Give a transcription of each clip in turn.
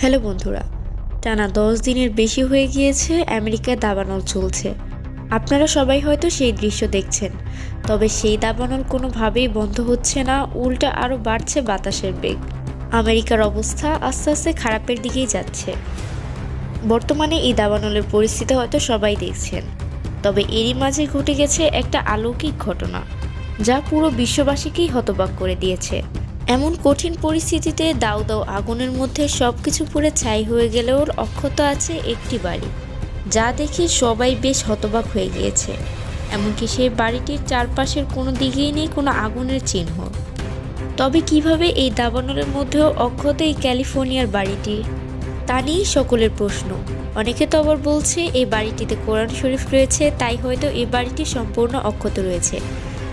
Hello বন্ধুরা, টানা দশ দিনের বেশি হয়ে গিয়েছে, আমেরিকায় দাবানল চলছে। আপনারা সবাই হয়তো সেই দৃশ্য দেখছেন, তবে সেই দাবানল কোনোভাবেই বন্ধ হচ্ছে না, উল্টা আরও বাড়ছে বাতাসের বেগ। আমেরিকার অবস্থা আস্তে আস্তে খারাপের দিকেই যাচ্ছে। বর্তমানে এই দাবানলের পরিস্থিতি হয়তো সবাই দেখছেন, তবে এরই মাঝে ঘটে গেছে একটা অলৌকিক ঘটনা, যা পুরো বিশ্ববাসীকেই হতবাক করে দিয়েছে। এমন কঠিন পরিস্থিতিতে দাউ দাউ আগুনের মধ্যে সব কিছু পুড়ে ছাই হয়ে গেলেও অক্ষত আছে একটি বাড়ি। যা দেখে সবাই বেশ হতবাক হয়ে গিয়েছে। এমনকি সেই বাড়িটির চারপাশের কোনো দিকেই নেই কোনো আগুনের চিহ্ন। তবে কীভাবে এই দাবানলের মধ্যেও অক্ষত এই ক্যালিফোর্নিয়ার বাড়িটি? তা নিয়েই সকলের প্রশ্ন। অনেকে তো আবার বলছে, এই বাড়িটিতে কোরআন শরীফ রয়েছে, তাই হয়তো এই বাড়িটি সম্পূর্ণ অক্ষত রয়েছে।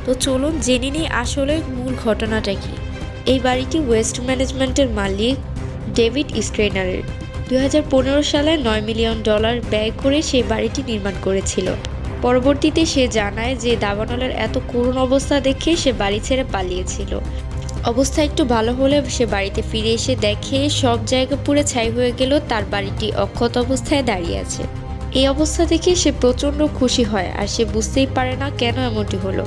তো চলুন জেনে নিই আসলে মূল ঘটনাটা কি। এই বাড়িটি ওয়েস্ট ম্যানেজমেন্টের মালিক ডেভিড স্ট্রেনারের দু হাজার পনেরো সালে নয় মিলিয়ন ডলার ব্যয় করে সেই বাড়িটি নির্মাণ করেছিল। পরবর্তীতে সে জানায় যে দাবানলের এত করুণ অবস্থা দেখে সে বাড়ি ছেড়ে পালিয়েছিল। অবস্থা একটু ভালো হলে সে বাড়িতে ফিরে এসে দেখে সব জায়গা পুড়ে ছাই হয়ে গেল, তার বাড়িটি অক্ষত অবস্থায় দাঁড়িয়ে আছে। এই অবস্থা দেখে সে প্রচণ্ড খুশি হয় আর সে বুঝতেই পারে না কেন এমনটি হলো।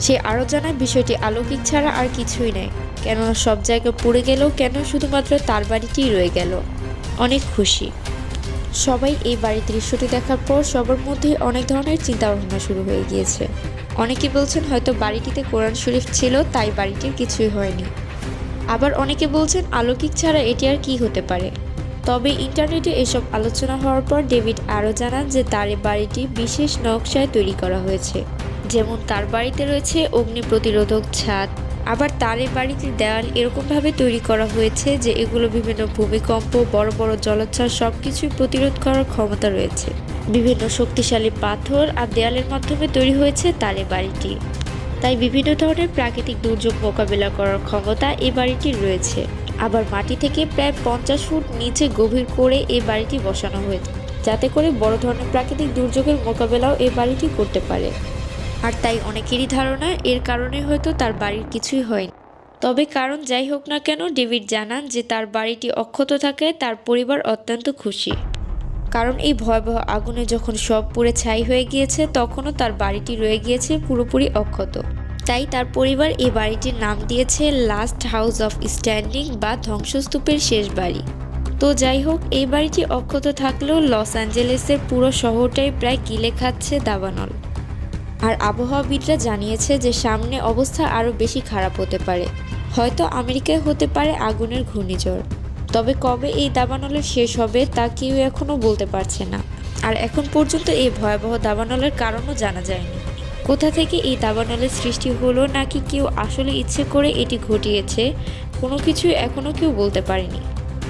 সে আরও জানায়, বিষয়টি অলৌকিক ছাড়া আর কিছুই নেই। কেননা সব জায়গা পুড়ে গেলেও কেন শুধুমাত্র তার বাড়িটিই রয়ে গেল? অনেক খুশি। সবাই এই বাড়ির দৃশ্যটি দেখার পর সবার মধ্যে অনেক ধরনের চিন্তা ভাবনা শুরু হয়ে গিয়েছে। অনেকে বলছেন, হয়তো বাড়িটিতে কোরআন শরীফ ছিল, তাই বাড়িটির কিছুই হয়নি। আবার অনেকে বলছেন, অলৌকিক ছাড়া এটি আর কি হতে পারে? তবে ইন্টারনেটে এসব আলোচনা হওয়ার পর ডেভিড আরও জানান যে তার বাড়িটি বিশেষ নকশায় তৈরি করা হয়েছে। যেমন তার বাড়িতে রয়েছে অগ্নি প্রতিরোধক ছাদ। আবার তার এই বাড়িটির দেওয়াল এরকমভাবে তৈরি করা হয়েছে যে এগুলো বিভিন্ন ভূমিকম্প, বড় বড় জলোচ্ছ্বাস সব কিছুই প্রতিরোধ করার ক্ষমতা রয়েছে। বিভিন্ন শক্তিশালী পাথর আর দেয়ালের মাধ্যমে তৈরি হয়েছে তার এই বাড়িটি। তাই বিভিন্ন ধরনের প্রাকৃতিক দুর্যোগ মোকাবিলা করার ক্ষমতা এই বাড়িটির রয়েছে। আবার মাটি থেকে প্রায় পঞ্চাশ ফুট নিচে গভীর করে এই বাড়িটি বসানো হয়েছে, যাতে করে বড় ধরনের প্রাকৃতিক দুর্যোগের মোকাবেলাও এই বাড়িটি করতে পারে। আর তাই অনেকেরই ধারণা এর কারণে হয়তো তার বাড়ির কিছুই হয়নি। তবে কারণ যাই হোক না কেন, ডেভিড জানান যে তার বাড়িটি অক্ষত থাকে তার পরিবার অত্যন্ত খুশি। কারণ এই ভয়াবহ আগুনে যখন সব পুড়ে ছাই হয়ে গিয়েছে, তখনও তার বাড়িটি রয়ে গিয়েছে পুরোপুরি অক্ষত। তাই তার পরিবার এই বাড়িটির নাম দিয়েছে লাস্ট হাউস অফ স্ট্যান্ডিং বা ধ্বংসস্তূপের শেষ বাড়ি। তো যাই হোক, এই বাড়িটি অক্ষত থাকলেও লস অ্যাঞ্জেলেসের পুরো শহরটাই প্রায় গিলে খাচ্ছে দাবানল। আর আবহাওয়াবিদরা জানিয়েছে যে সামনে অবস্থা আরও বেশি খারাপ হতে পারে। হয়তো আমেরিকায় হতে পারে আগুনের ঘূর্ণিঝড়। তবে কবে এই দাবানলের শেষ হবে তা কেউ এখনও বলতে পারছে না। আর এখন পর্যন্ত এই ভয়াবহ দাবানলের কারণও জানা যায়নি। কোথা থেকে এই দাবানলের সৃষ্টি হলো নাকি কেউ আসলে ইচ্ছে করে এটি ঘটিয়েছে, কোনো কিছুই এখনও কেউ বলতে পারেনি।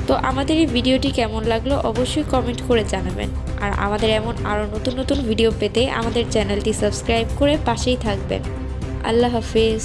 তো আমাদের এই ভিডিওটি কেমন লাগল অবশ্যই কমেন্ট করে জানাবেন। আর আমাদের এমন আরও নতুন নতুন ভিডিও পেতে আমাদের চ্যানেলটি সাবস্ক্রাইব করে পাশেই থাকবেন। আল্লাহ হাফিজ।